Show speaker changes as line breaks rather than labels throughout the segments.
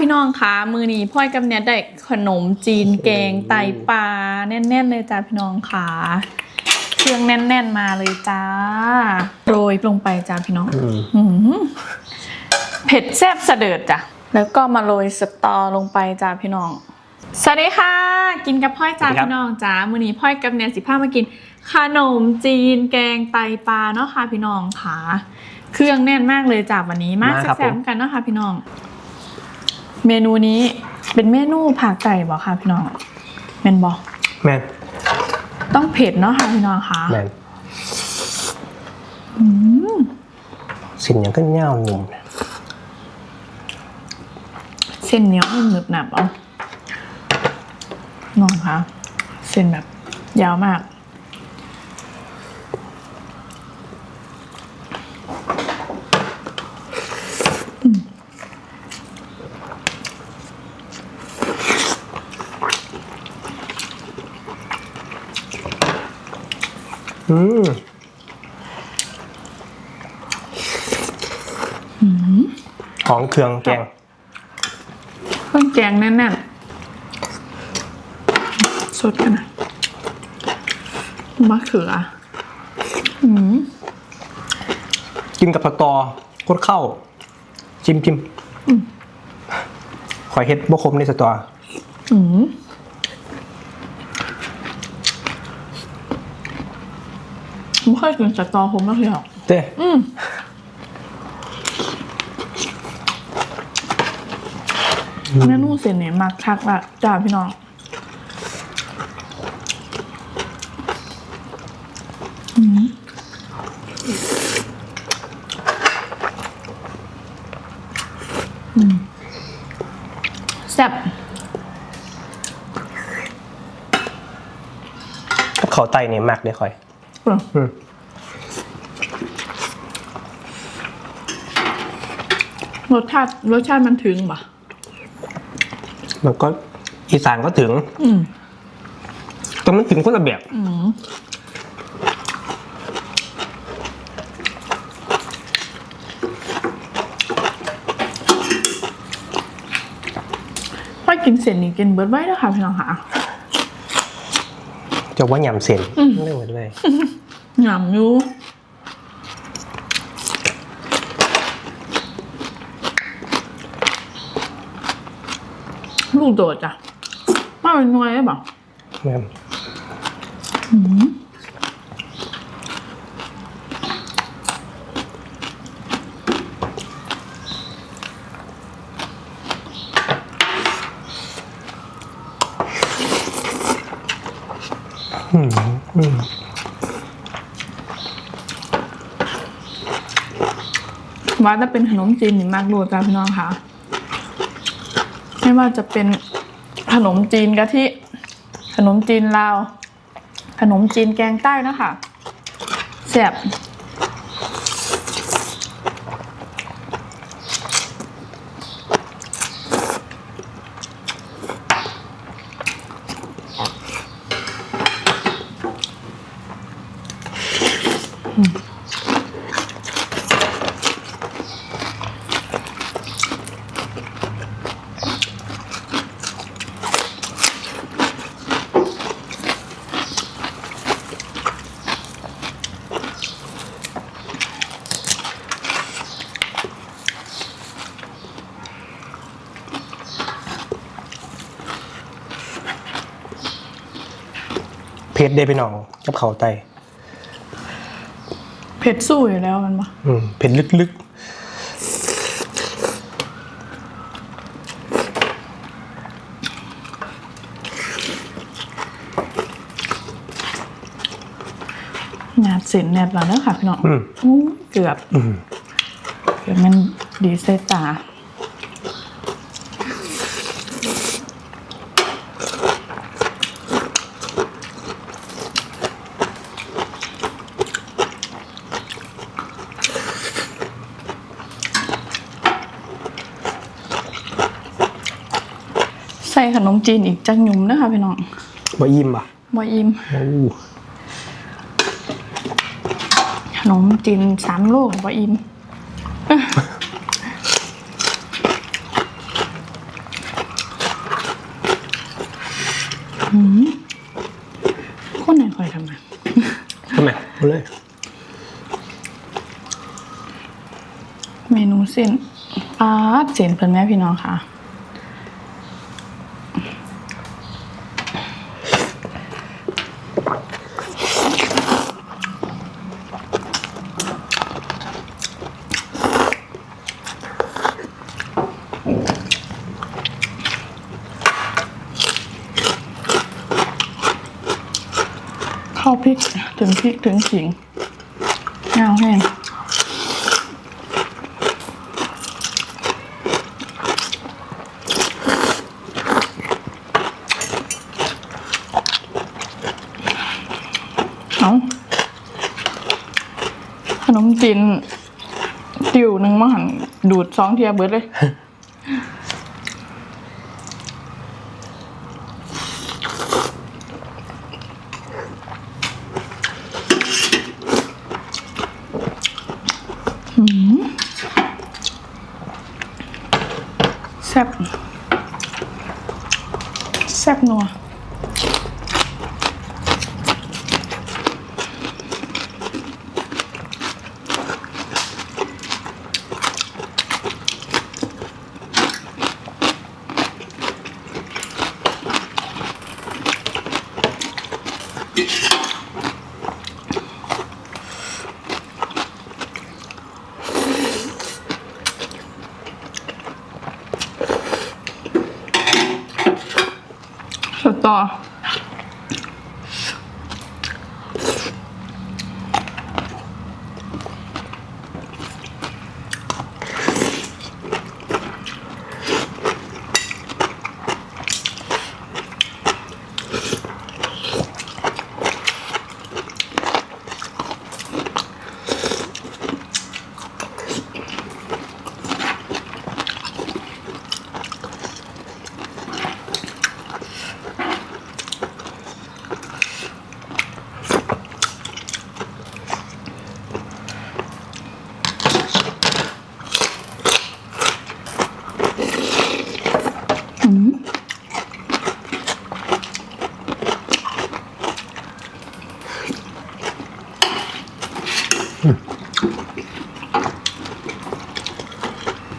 พี่น้องคะมือนี้พ่อยกับเน็ตได้ขนมจีนแกงไตปลาแน่น ๆ เลยจ้าพี่น้องค่ะเครื่องแน่น ๆ มาเลยจ้าโรยลงไปจ้าพี่น้อง
อืม
หืมเผ็ดแซ่บเสดิร์ดจ้ะแล้วก็มาโรยสตอลงไปจ้าพี่น้องสวัสดีค่ะ กินกับพ่อยจ้าพี่น้องจ้ามือนี้พ่อยกับเน็ตสิพามากิน ขนมจีนแกงไตปลาเนาะค่ะพี่น้องค่ะ เครื่องแน่นมากเลยจ้าวันนี้มาก
มาครับ
แซ่บๆกันเนาะค่ะพี่น้อง เมนูนี้เป็นเมนูผักไก่บอกค่ะพี่น้องแมนบอก
แมน
ต้องเผ็ดเนาะค่ะพี่น้องค่ะ
แมน
อืม
สิ่งอย่างก็เง่าหนุ่ม
เส้นเหนียวหนึบหนับเอาน้องคะเส้นแบบยาวมาก
อืมของเครื่องแกง
เครื่องแกงแน่นๆสดกันนะมะเขืออืม
กินกับผักตอโคตรเข้า จิ้มจิ้มขอยเฮ็ดบ่คมในสตอ
อืม ไม่ค่อยกินสตอผมมากเลยหรอก
เต้
อืมเมนูเส้นเนี่ยมักคักละจ้าพี่น้องอืมอืมแซ่บ
กับเขาวไตเนี่ยมากเลยคอย
เปล่า
อืม
รสชาติรสชาติมันถึงปะ
มันก็อีสานก็ถึง
อืม
แต่มันถึงคนละแบบ
อืมไปกินเส้นนี่กินเบิร์ดไว้แล้วค่ะพี่น้องค่ะ
จะว่ายำเส้น
อืม
เรื่องเหมือนเลย
หยำอยูลูกโดดจ้ะมาเป็นหน่วยได้ปะ
แม่น
ว่าจะเป็นขนมจีนนี่มากดูจ้าพี่น้องค่ะ ไม่ว่าจะเป็นขนมจีนกะทิขนมจีนลาว ขนมจีนแกงใต้นะคะแซ่บ
เพชรได้ไปหน่องกับเขาวไต
เผ็ดสู้อยู่แล้วมันปะ
อืมเผ็ดลึก
งานเสร็จแนบแล้วเนอะค่ะพี่น้อง
ๆอืม
อู้เกือบ
อืม
เกือบมันดีเซตา ขนมจีนอีกจังหยุ่มนะคะพี่น้อง
บ่ยิมอะ
บ่ยิมขนมจีนสามลูกบ่ยิมคนไหนคอยทำไม
ทำไมเลย
เมนูเส้นปาดเส้นเป็นนแม่พี่น้องค่ะ ถึงพริกถึงขิงเงาแห้งเอาขนมจีนติ่วหนึ่งมาหันดูดสองเทียเบิดเลย แซ่บแซบนัว ส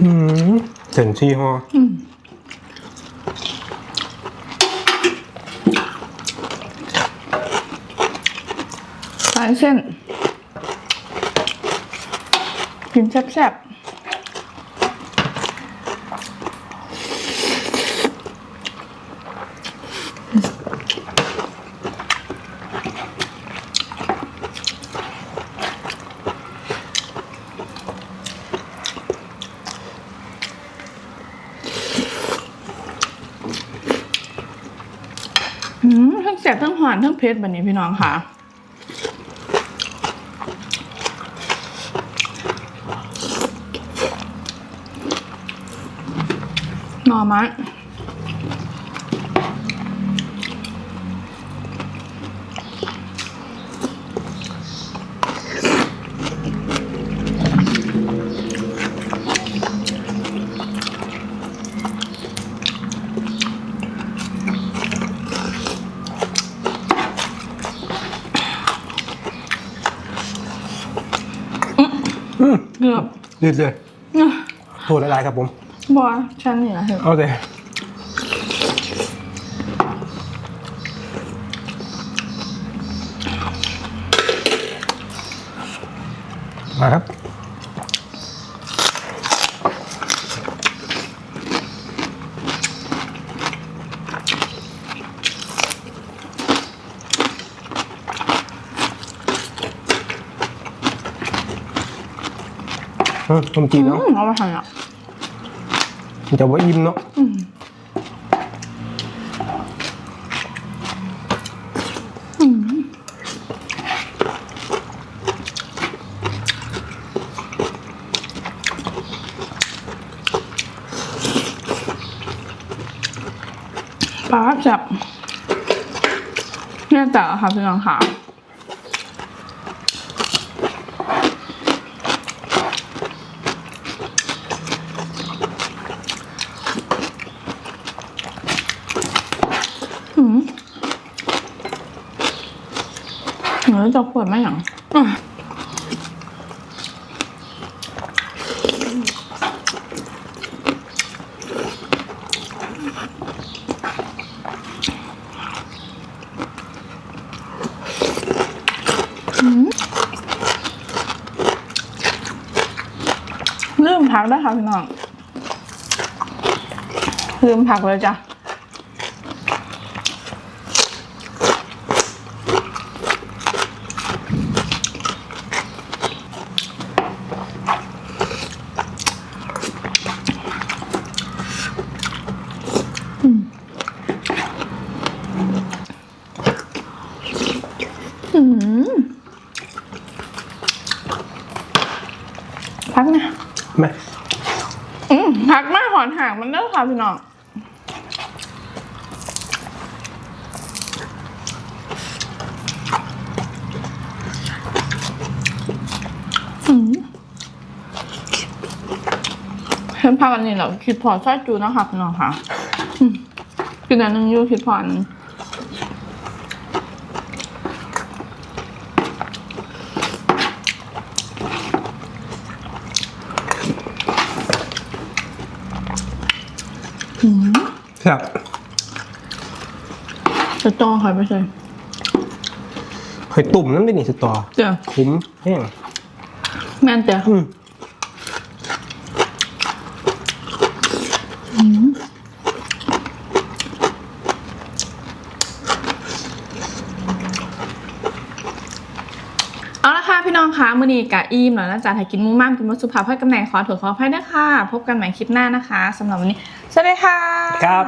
มเส้นชีฮอ
สายเส้น กินแซ่บๆ ทั้งแซ่บทั้งหวานทั้งเผ็ดแบบนี้พี่น้องค่ะ หน่อไม้ กือบ
ยืดเลยโทษอะไรครับผม
บอฉันนี่แหละเถอะ
เอาเลยมาครับ ขนมจีน
อื
เนาะ
มเอาไปหั่นอะ
มันจะว่าอิ่มเนาะ
อืมอืมปลาจับเนี่ยแต่ค่ะพี่น้องค่ะ อืม จะขวดไหมหยังอะลืมพักด้วยค่ะพี่น้องลืมพักเลยจ้ะ พักนะ
ไหม
อืมพักมากหอนห่างมันเลิกค่ะพี่น้องอืมเห็นพักอันนี้เหรอคิดพอซอยจูนะคะพี่น้องค่ะอืมกินอันหนึงอยู่คิดพออันหนึง
ครับ
จะจอหอยไปเลย
หอยตุ่มน้ำได้นี่สตอ
เจ้า
คุ้มแห้ง
แม่นเจ้า
อืม
เอาละค่ะพี่น้องคะมือนี้กะอิ่มแล้วนะจ๊ะถ้ากินหมูม่ามกินมัสุภาพให้กำแหน่งขอถั่วขออภัยด้วยค่ะพบกันใหม่คลิปหน้านะคะสำหรับวันนี้ สวัสดีค่ะ
ครับ